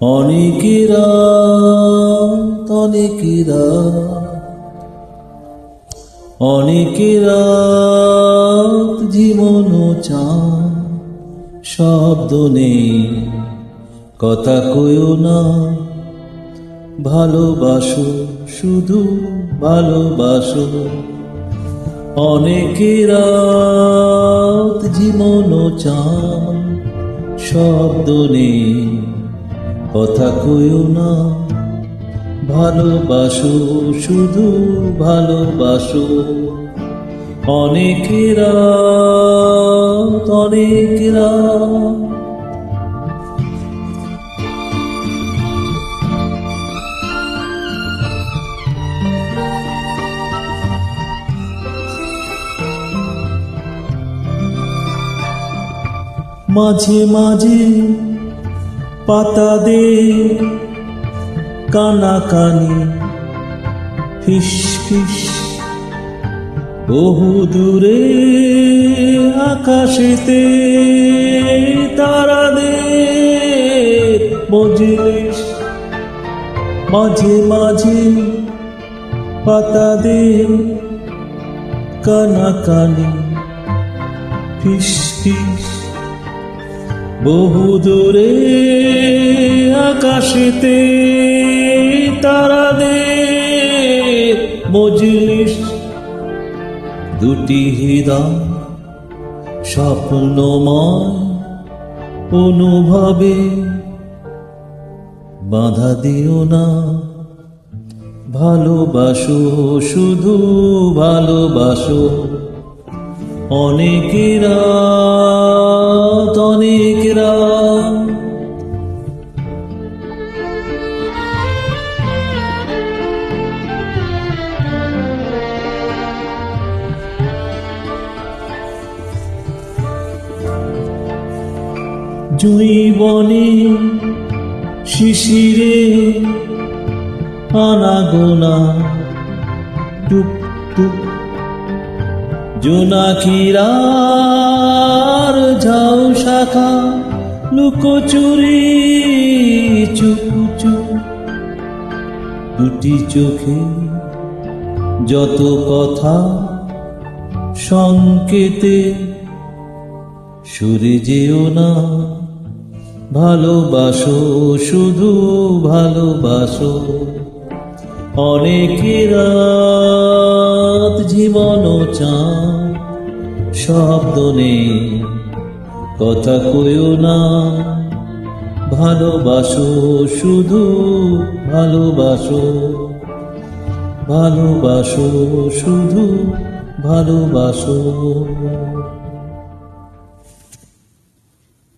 অনেকেরা অনেকেরা অনেকেরা জীবন চান, শব্দ নেই, কথা কইও না, ভালোবাসো, শুধু ভালোবাসো। অনেকেরা জীবন চান শব্দ নেই কথা কইও না। ভালোবাসো শুধু ভালোবাসো অনেকেরা অনেকেরা। মাঝে মাঝে পাতা দে কানাকানি ফিস ফিস, বহু দূরে আকাশেতে তারা দে মজলিস। মাঝে মাঝে পাতা দে কানাকানি ফিস ফিস বহু দূরে আকাশেতে তারাদের মজলিস। দুটি হৃদয় স্বপ্নময় অনুভবে, বাধা দিও না। ভালোবাসো, শুধু ভালোবাসো অনেকেরা অনেকেরা। জৈবনে শিশিরে আনাগোনা, টুক টুক। জোনাকিরার ঝাউ শাখা, লুকোচুরি চুপ দুটি চোখে যত কথা সংকেতে সরে যেও না। ভালোবাসো, শুধু ভালোবাসো। অনেকেরা জীবন চান শব্দ নেই কথা কইও না। ভালোবাসো, শুধু ভালোবাসো। ভালোবাসো, শুধু ভালোবাসো।